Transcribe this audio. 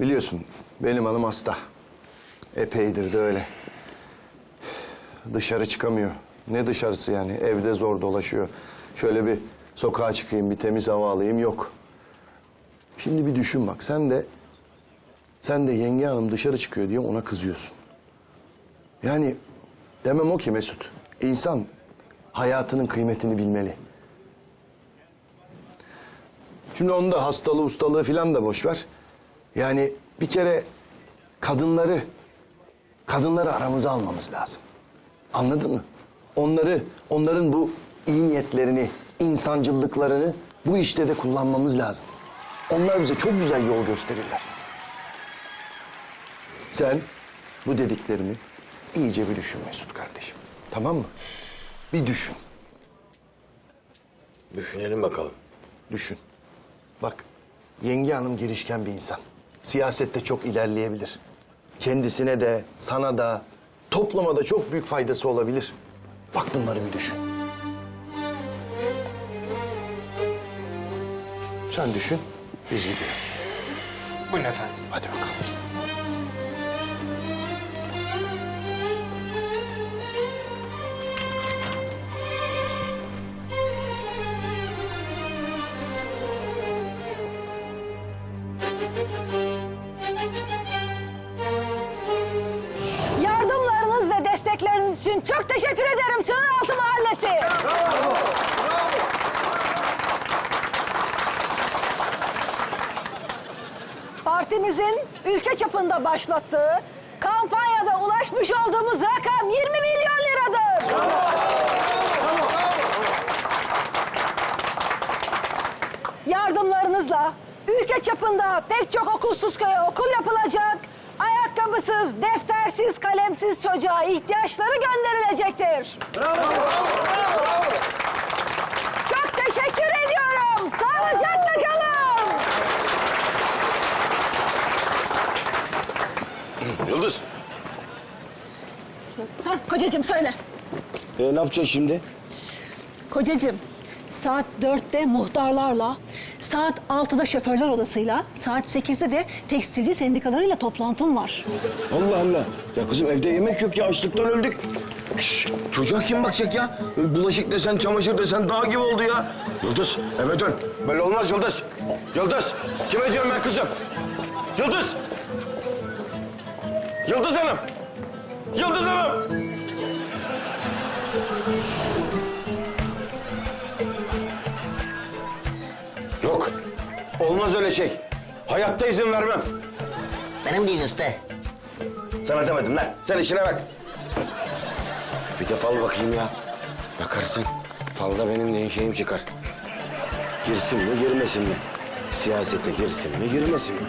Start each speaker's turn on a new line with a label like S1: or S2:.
S1: Biliyorsun benim hanım hasta. Epeydir de öyle. Dışarı çıkamıyor. Ne dışarısı yani? Evde zor dolaşıyor. Şöyle bir sokağa çıkayım, bir temiz hava alayım yok. Şimdi bir düşün bak. Sen de sen de yenge hanım dışarı çıkıyor diye ona kızıyorsun. Yani demem o ki Mesut. İnsan hayatının kıymetini bilmeli. Şimdi onun da hastalığı, ustalığı filan da boş ver. Yani bir kere kadınları, kadınları aramıza almamız lazım. Anladın mı? Onları, onların bu iyi niyetlerini, insancıllıklarını bu işte de kullanmamız lazım. Onlar bize çok güzel yol gösterirler. Sen bu dediklerimi iyice bir düşün Mesut kardeşim. Tamam mı? Bir düşün,
S2: Düşünelim bakalım.
S1: düşün. Bak, yenge hanım girişken bir insan. Siyasette çok ilerleyebilir. Kendisine de, sana da, topluma da çok büyük faydası olabilir. Bak bunları bir düşün. Sen düşün, biz gidiyoruz.
S3: Buyurun efendim.
S1: Hadi bakalım.
S4: Destekleriniz için çok teşekkür ederim Sınıraltı Mahallesi. Partimizin ülke çapında başlattığı kampanyada ulaşmış olduğumuz rakam 20 milyon liradır. Yardımlarınızla ülke çapında pek çok okulsuz köye okul yapılacak, ayakkabısız, deftersiz, kalemsiz çocuğa ihtiyaçları gönderilecektir. Çok teşekkür ediyorum. Sağlıcakla kalın.
S2: Yıldız.
S4: Heh, kocacığım söyle.
S2: E, ne yapacağız şimdi?
S4: Kocacığım, saat dörtte muhtarlarla, saat altıda şoförler odasıyla, saat sekizde de tekstilci sendikalarıyla toplantım var.
S2: Allah Allah. Ya kızım evde yemek yok ya açlıktan öldük. Şş, çocuğa kim bakacak ya? Bulaşık desen, çamaşır desen dağ gibi oldu ya. Yıldız eve dön. Böyle olmaz Yıldız. Yıldız. Kime diyorum ben kızım? Yıldız. Yıldız Hanım. Yıldız Hanım. Yok. Olmaz öyle şey. Hayatta izin vermem.
S5: Benim değil usta.
S2: Sana demedim lan. Sen işine bak. Bir de fal bakayım ya. Bakarsın. Falda benim de şeyim çıkar. Girsin mi girmesin mi? Siyasete girsin mi girmesin mi?